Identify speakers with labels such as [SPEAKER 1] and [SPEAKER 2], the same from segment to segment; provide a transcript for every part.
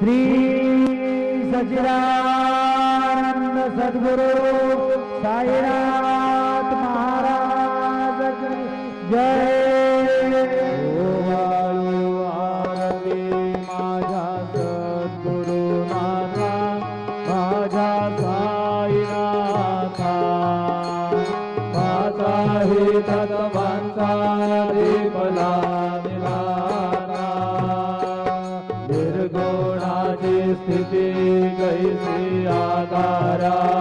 [SPEAKER 1] श्री सचिदानंद सद्गुरु साईनाथ महाराज जय।
[SPEAKER 2] 감사합니다.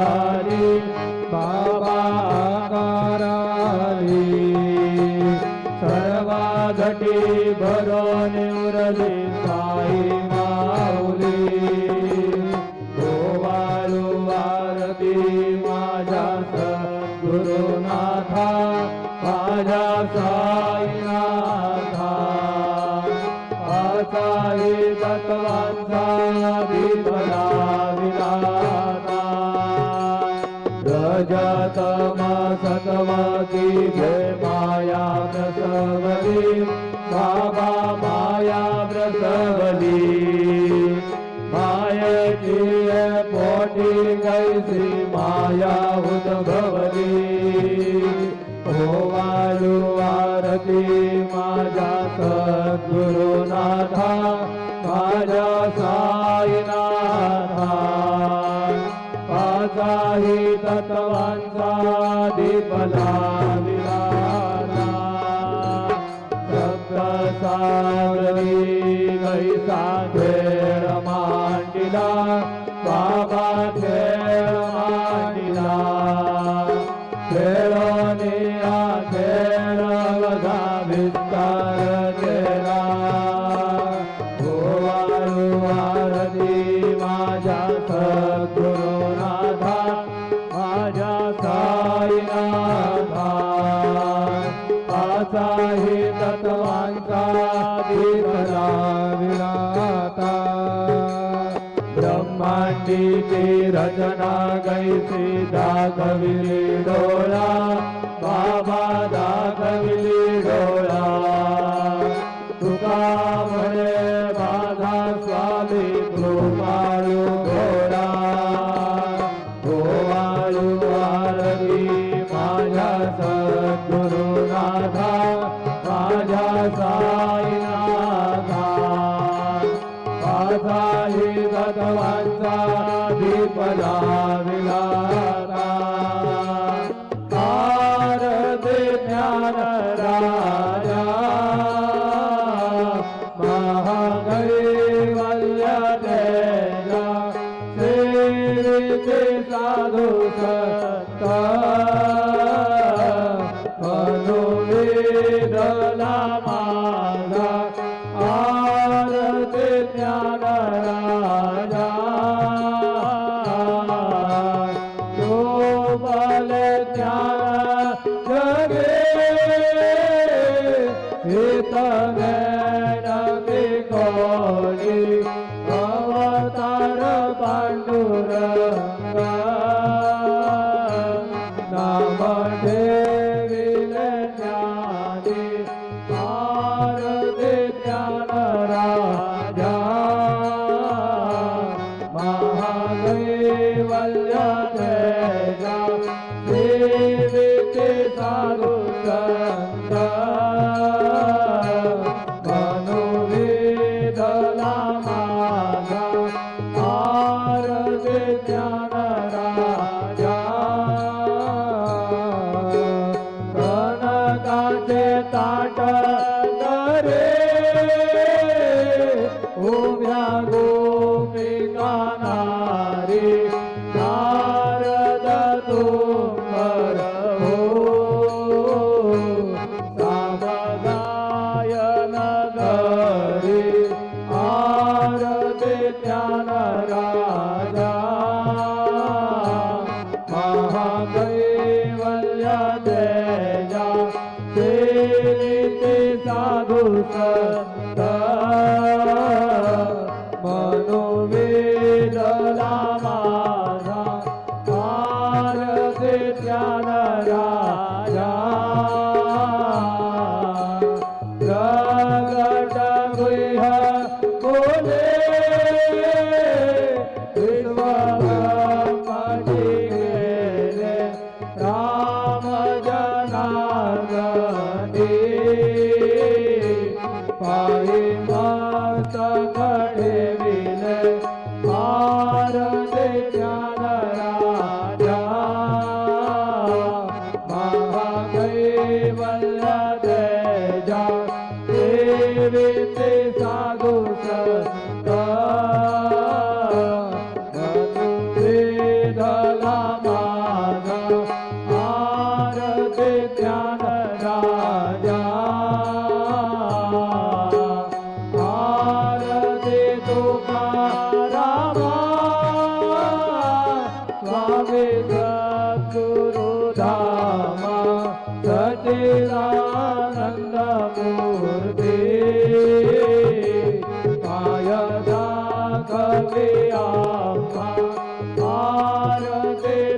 [SPEAKER 2] માં સતવતી જય માયા પ્રસવલી બાબા માયા પ્રસવલી માયકીય પોટી ગઈ માયા ઉદ્ભવલી હોવાયું આરતી માજા સદગુરુનાથા विलाता ब्रह्मांडीची रचना कैसी दाखविली डोळा बाबा दाखविली डोळा तुका भगवानचा दीपला विला Yeah. ਵੇ ਤੇ ਸਾਧੂ ਸੰਗ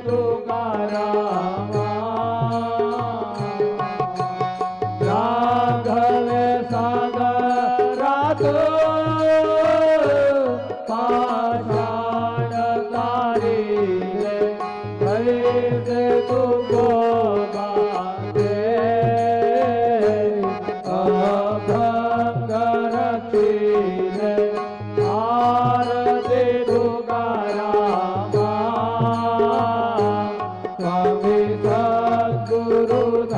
[SPEAKER 2] Oh. सद्गुरुधाम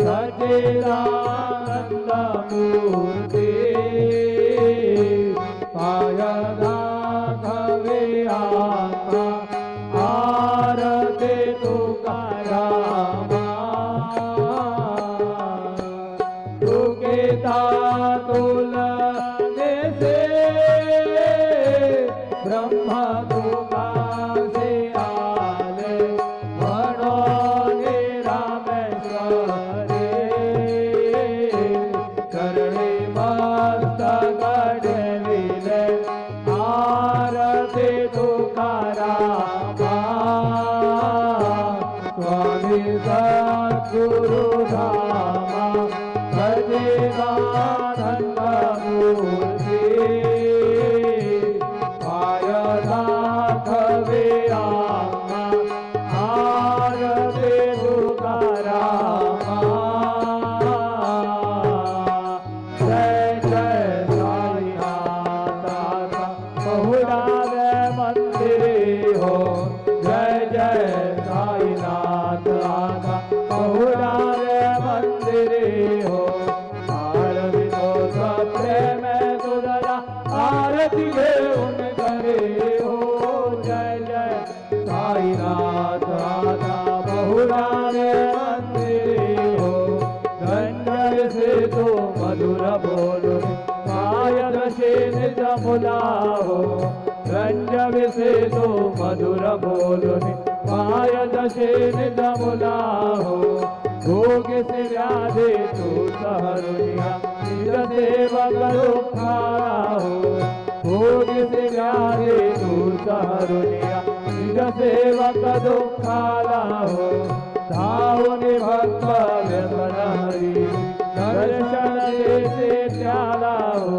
[SPEAKER 2] सचिदानन्दमूर्ति से रञ्जविसेतो मधुरबोलुनि मायदशेनिदमुलाहो भोगिसि व्याधेतु सहरुणिया निरदेव करुखाराहो भोगिसि व्याधेतु सहरुणिया निरदेव कदुखाराहो धावनि भक्त व्यसनहरि दर्शन देशे प्यालाहो।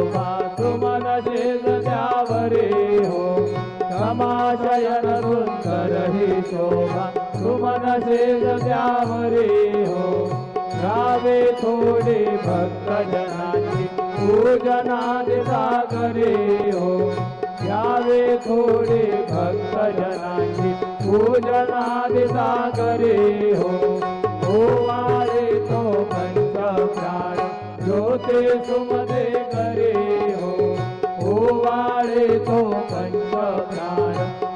[SPEAKER 2] शोभा सुमन शेज हो समाशयन सुंदर ही शोभा सुमन शेज द्यावरे हो रावे थोडे भक्त जनाची पूजनादि सागरे हो यावे थोडे भक्त जनाची पूजनादि सागरे हो तो पंच प्राण જોતે સુમતે કરે હો વાળે તો કંચ પ્રાણ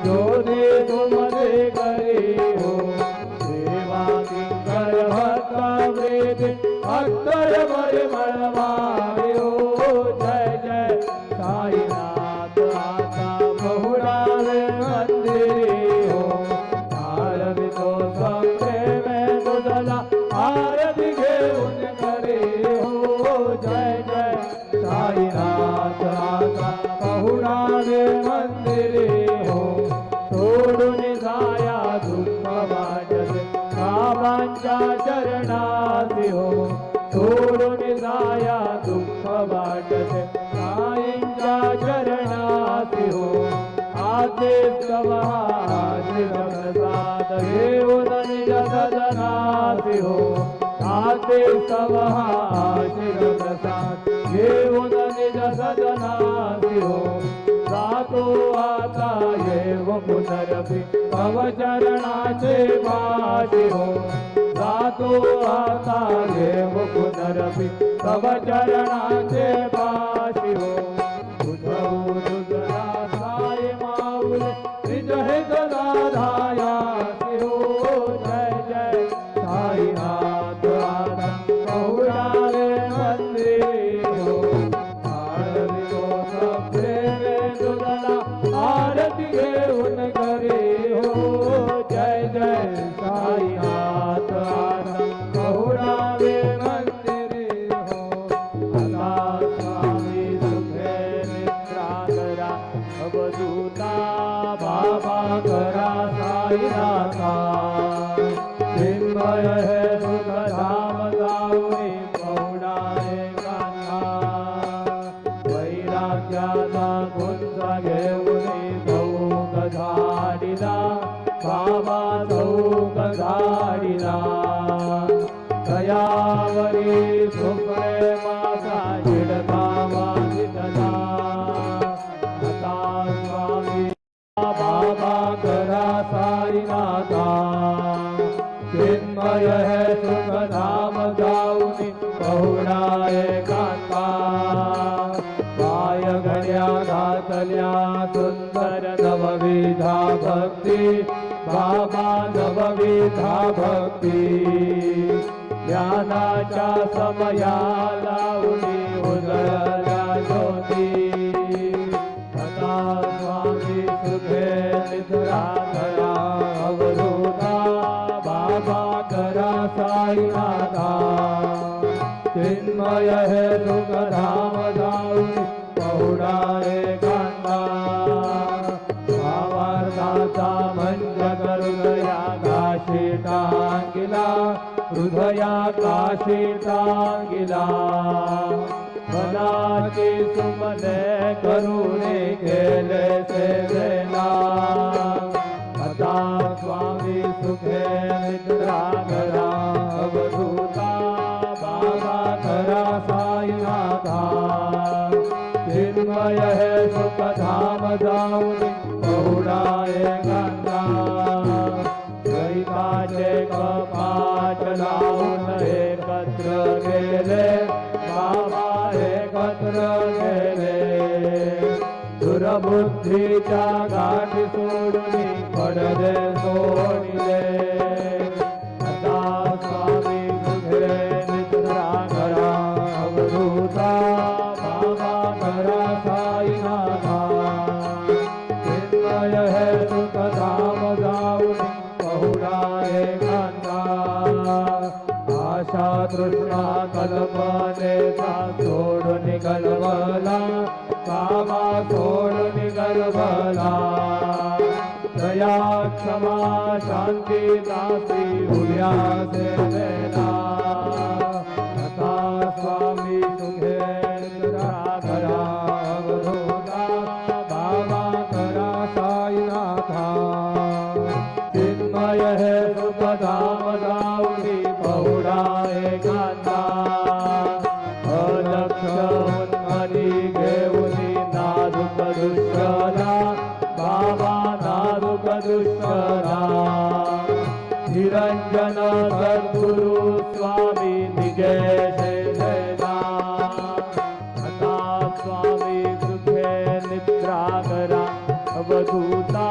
[SPEAKER 2] આપના ચરણાથી હો થોડો નિધાયા દુઃખ વાટશે સાઈના ચરણાથી હો આતે સવાજ પ્રસાદ દેવો નિજ સદનાથી હો આતે સવાજ પ્રસાદ દેવો નિજ સદનાથી હો સાતો આતા એવ પુનરભી પવચરણા છે પાઠ્યો तो आता देव पुनरपि तव चरणा श्रद्धा भक्ती. ज्ञानाच्या समयाला उडी उजळल्या ज्योती. कथा स्वामी सुखे निधराधरा अवधूता बाबा करा साईनाथा. चिन्मय हे सुखधा हृदया काशीताङ्गिला मनाचे सुमने करुणे खेले से वेला अता स्वामी सुखे रे जागा શાંતિ દાસી ભૂલ્યા છે स्वामी सुखे निद्रागरा अवधूता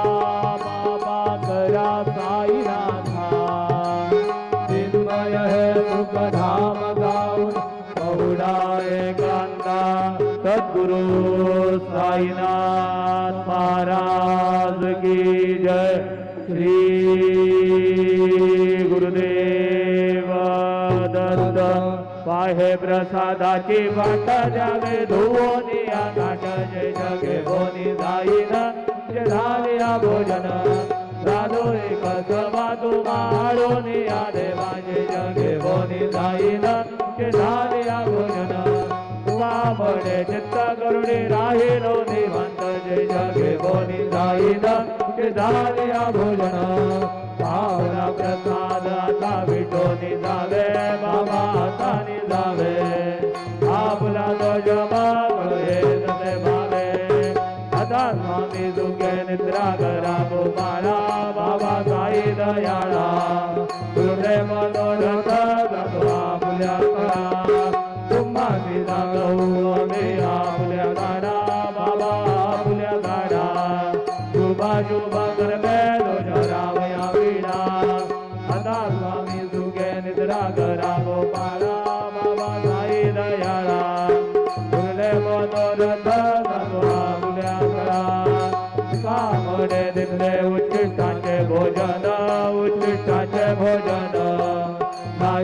[SPEAKER 2] प्रसादाची वाट जागे धुवोनी नाट जय जगे भोनी जाईन झालिया भोजन साधो एक समाधू माळोनी या देवाजे जगे भोनी जाईन झालिया भोजन મળે ચિંતા કરુણે રાહેલો દેવાંત જય જાગે બોની સાઈદા કે ધાર્યા ભોજન ભાવના પ્રસાદ दयाळा हृदय मनोरथ दत्वा मुल्या तुम्हा गौ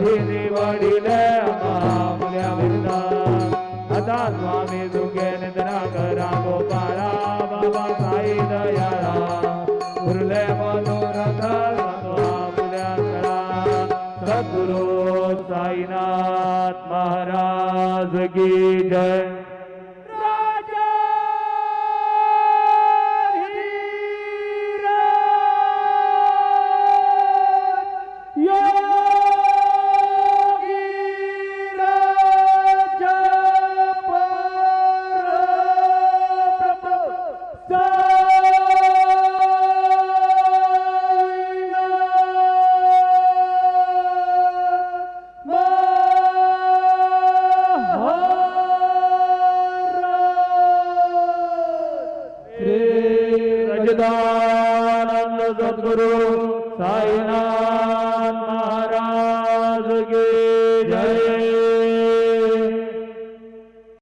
[SPEAKER 2] ಮಹಿರಿ ವಡಿಲ ಮಾಮಯ ವಿಂದ ಅದಾ ಸ್ವಾಮಿ ಸುಖೇಂದ್ರ ಕರ ಗೋಪಾಲ ಬಾಬಾ ಸಾಯಿ ದಯಾಳ ಉರುಳೆ ಮನೋರಥ સદગુરુ સાઈનાથ મહારાજ કી જય